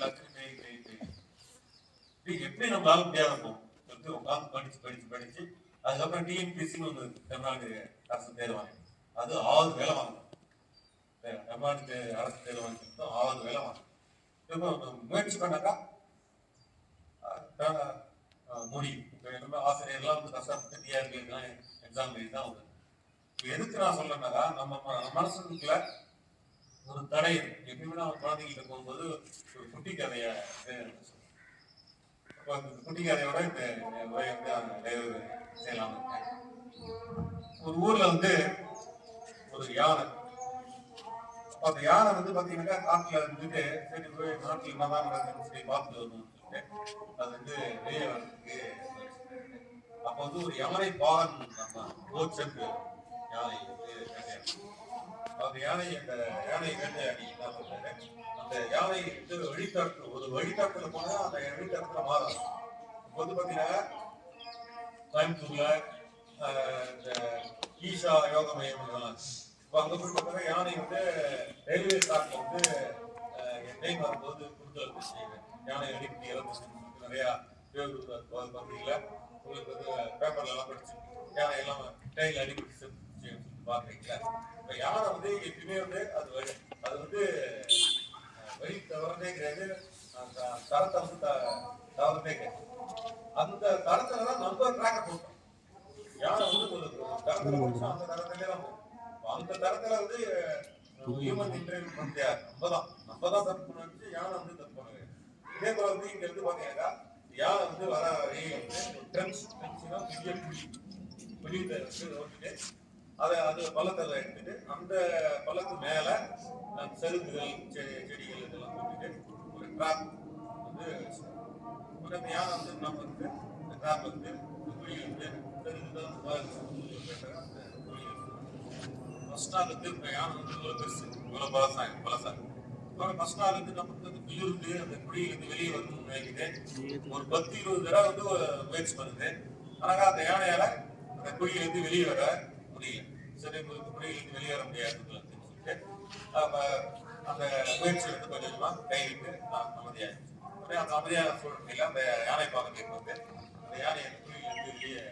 எல்லாத்தையும் கை கை இது எப்படி நம்மளால முடியாத இருக்கும் சொல்லிட்டு உட்காந்து படிச்சு படிச்சு படிச்சு அதுக்கப்புறம் டிஎன்பிசின்னு ஒன்று தமிழ்நாடு அரசு தேர்வாங்க வாங்கி அது ஆறு வேலை வாங்கணும் தமிழ்நாடு அரசு தேர்வு வாங்கிட்டு ஆறு வேலை வாங்கணும் முயற்சி பண்ணாக்கா முடியும் இப்போ ஆசிரியர்லாம் வந்து கஷ்டப்பட்டு டிஆர்பிலாம் எக்ஸாம் எழுதி தான் வருது எதுக்கு நான் சொல்றேன்னாக்கா நம்ம ம- நம்ம மனசுக்குள்ள ஒரு தடை எப்பயுமே நான் குழந்தைகிட்ட போகும்போது ஒரு குட்டி கதையை அந்த குட்டி கதையோட இந்த வந்து அந்த நிறைவு செய்யலாம். ஒரு ஊர்ல வந்து ஒரு யானை. அந்த யானை வந்து பாத்தீங்கன்னாக்கா காட்டுல இருந்துட்டு சரி போய் நாட்டில் என்னதான் நடக்குதுன்னு சொல்லி பார்த்துட்டு வரணும்னு சொல்லிட்டு அது வந்து வெளியே வரதுக்கு அப்ப வந்து ஒரு யானை பாகன் கோச்சருக்கு யானை வந்து அந்த யானை அந்த யானை வேட்டையாடி என்ன சொல்றேன் அந்த யானை வந்து வழித்தடத்துல ஒரு வழித்தடத்துல போனா அந்த வழித்தடத்துல மாறும். இப்ப வந்து பாத்தீங்கன்னா கோயம்புத்தூர்ல இந்த ஈஷா யோக மையம் இதெல்லாம் இருக்கு. இப்ப அங்க போய் பார்த்தா யானை வந்து ரயில்வே ஸ்டாக்ல வந்து எண்ணெய் ட்ரெயின் வரும்போது குறுக்கல் இருந்துச்சு யானை அடிக்கடி இறந்துச்சு நிறைய பகுதியில். உங்களுக்கு வந்து பேப்பர்ல எல்லாம் படிச்சு யானை எல்லாம் ட்ரெயின்ல அடிக்கடி செத்துச்சு பாக்குறீங்களா இப்ப யானை வந்து எப்பயுமே வந்து அது வந்து அஹ், வழி தவறதே கிடையாது அந்த தரத்தை வந்து த- தவறதே கிடையாது அந்த தரத்துல தான் நம்ம ட்ராக்கை போட்டோம் யானை வந்து ஒரு ஒரு தரத்துல போச்சுன்னா அந்த அந்த தரத்துல வந்து ஹியூமன் இன்டர்வியூ பண்ண முடியாது நம்ம தான் நம்ம தான் தப்பு பண்ண வச்சு யானை வந்து தப்பு பண்ணுது இதே போல வந்து இங்க இருந்து பாத்தீங்கன்னா யானை வந்து வர வழியில வந்து ஒரு ட்ரென்ஸ் ட்ரென்ஸ்னா பெரிய குழி குழியில வந்து ஓட்டிட்டு அதை அது பள்ளத்தில் எடுத்துட்டு அந்த பள்ளத்து மேல அஹ், செருகுகள் செ- செடிகள் இதெல்லாம் போட்டுட்டு ஒரு ட்ராப் வந்து வச்சிருக்காங்க. யானை வந்து நம்ம வந்து இந்த வந்து இந்த வந்து அந்த யானை வந்து பெருசு இவ்வளோ பலசாங்க பலசாங்க அப்புறம் ஃபர்ஸ்ட் வந்து நமக்கு வந்து குளிர்ந்து அந்த குழியிலிருந்து வெளியே வந்து நினைக்குது ஒரு பத்து இருபது தடவை வந்து முயற்சி பண்ணுது ஆனால் அந்த யானையால அந்த குழியிலிருந்து வெளியே வர முடியல சரி குழியிலிருந்து வெளியே வர சொல்லிட்டு அந்த முயற்சி வந்து கொஞ்சம் கொஞ்சமா கைவிட்டு நான் அந்த அமைதியான சூழ்நிலையில அந்த யானை பாகத்துக்கு வந்து அந்த யானையை அந்த குழியிலிருந்து வெளியே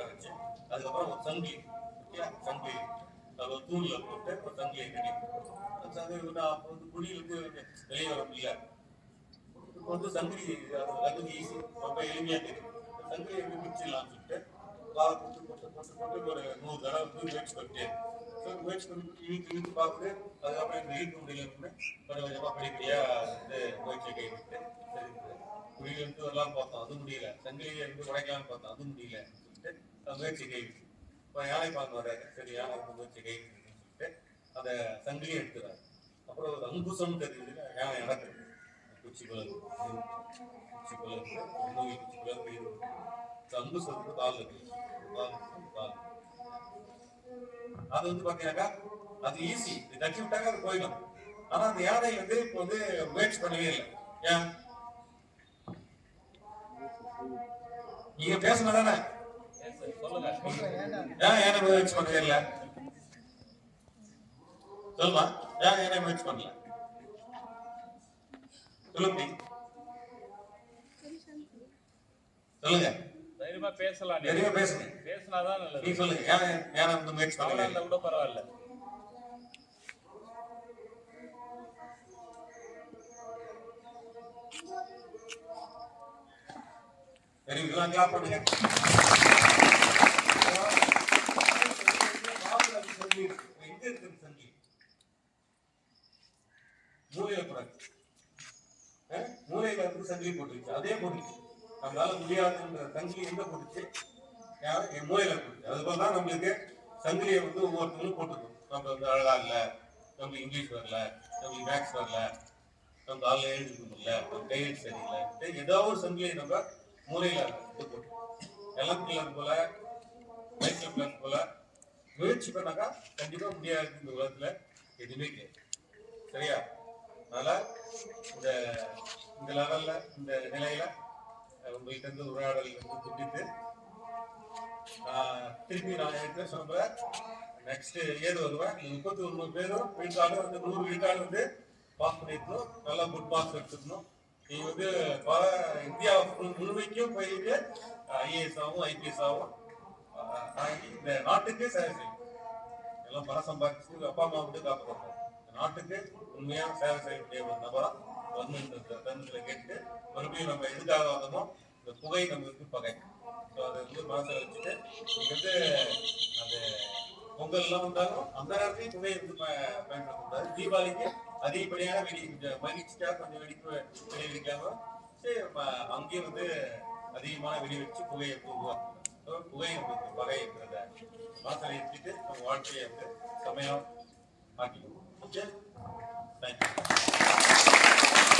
வச்சு அதுக்கப்புறம் ஒரு சங்கிலி. சங்கி சங்கிலி. அது ஒரு போட்டு ஒரு சங்கிலியை கட்டி. அந்த சங்கிலி வந்து அப்போ வந்து குழியிலிருந்து வெளியே வர முடியல. இப்போ வந்து சங்கிலி அது ஈஸி ரொம்ப எளிமையாக தெரியும். சங்கிலியை வந்து பிடிச்சிடலாம்னு சொல்லிட்டு காலை போட்டு போட்டு போட்டு போட்டு ஒரு நூறு தடவை வந்து முயற்சி பண்ணிட்டே முயற்சி பண்ணி இழுத்து இழுத்து பார்த்து அதுக்கப்புறம் இந்த இழுக்க முடியலன்னு கொஞ்சம் கொஞ்சமா படிப்படியா வந்து முயற்சியை கைவிட்டு சரி குழியிலிருந்து வரலாம் பார்த்தோம் அது முடியல. சங்கிலியை இருந்து உடைக்கலாம்னு பார்த்தோம் அது முடியல சொல்லிட்டு முயற்சி கைவிட்டு இப்போ யானை பார்க்க வர்றாரு? சரி யானை முயற்சி கைவிட்டுன்னு சொல்லிட்டு அந்த சங்கிலியை எடுத்துறாரு அப்புறம் ஒரு அங்குசம் தெரியுது யானை நடக்குது. குச்சி குழந்தை குச்சி குழந்தை இன்னும் குச்சி குழந்தை இது கால் இருக்கு. கால் கால் அது வந்து பாத்தீங்கன்னாக்கா அது ஈஸி இது தட்டி விட்டாங்க அது போயிடும். ஆனா அந்த யானை வந்து இப்போ வந்து முயற்சி பண்ணவே இல்லை. ஏன்? நீங்க பேசணும் தானே சொல்லுங்க ஏன் யானை முயற்சி பண்ணவே இல்லை சொல்லுமா ஏன் யானை முயற்சி பண்ணல சொல்லுங்க நீ. சொல்லுங்க. தைரியமா பேசலாம். நிறைய பேசுங்க பேசினாதான் நீ சொல்லுங்க ஏன் வந்து முயற்சி இல்லை கூட பரவாயில்ல. வெரி குட் கிளாப் பண்ணுங்க எங்க இருக்குது சங்கி மூலையில கூடாது மூலையில இருந்து சங்கிலி போட்டுருச்சு அதே போட்டுச்சு நம்மளால முடியாதுன்ற சங்கிலி எங்க போட்டுச்சு யா- என் மூலையில போட்டுச்சு அது போல தான் நம்மளுக்கு சங்கிலியை வந்து ஒவ்வொருத்தங்களும் போட்டுக்கணும் நம்ம வந்து அழகா இல்ல நம்மளுக்கு இங்கிலீஷ் வரல நம்மளுக்கு மேக்ஸ் வரல நம்ம காலைல எழுதிக்க முடியல நம்ம கையெழுத்து சரியில்லை சரி, ஒரு சங்கிலியை நம்ம மூலையில இது போட்டு. எல்லாம் கிளர் போல மைக்கேல் கிளர் போல. முயற்சி பண்ணாக்கா கண்டிப்பா முடியாது இந்த உலகத்துல. எதுவுமே கிடையாது. சரியா? அதனால இந்த இந்த லெவல்ல இந்த நிலையில உங்கள்கிட்ட இருந்து உரையாடல் வந்து துண்டித்து திருப்பி நான் எடுத்து சொல்றேன் நெக்ஸ்ட் ஏது வருவேன் முப்பத்தி ஒன்பது பேரும் வீட்டாளர் வந்து நூறு வீட்டாளர் வந்து பாஸ் பண்ணிருக்கணும் நல்லா குட் மார்க்ஸ் எடுத்துக்கணும் நீ வந்து பல இந்தியா முழுமைக்கும் போயிட்டு ஐஏஎஸ் ஆகும் ஐபிஎஸ் ஆகும் இந்த நாட்டுக்கே சேவை செய்யும் எல்லாம் பணம் சம்பாதிச்சு அப்பா அம்மா விட்டு காப்பாற்றணும் நாட்டுக்கு உண்மையா சேவை செய்யக்கூடிய ஒரு நபரா வந்து இந்த தருணத்துல கேட்டு மறுபடியும் நம்ம எதுக்காக வந்தோமோ இந்த புகை நம்மளுக்கு பகை. ஸோ அதை வந்து மனசில் வச்சுட்டு நீங்கள் வந்து அந்த பொங்கல்லாம் வந்தாலும் அந்த நேரத்தையும் புகை வந்து ப- பயன்படுத்தக்கூடாது. தீபாவளிக்கு அதிகப்படியான வெடி கொஞ்சம் மகிழ்ச்சியாக கொஞ்சம் வெடிப்பு வெடி வெடிக்காம சரி அங்கேயும் வந்து அதிகமான வெடி வச்சு புகையை போகும் புகையை புகை நம்மளுக்கு இருக்கிறத மனசில் எடுத்துட்டு நம்ம வாழ்க்கையை வந்து சமயம் ஆக்கிக்கணும் ஓகே தேங்க்யூ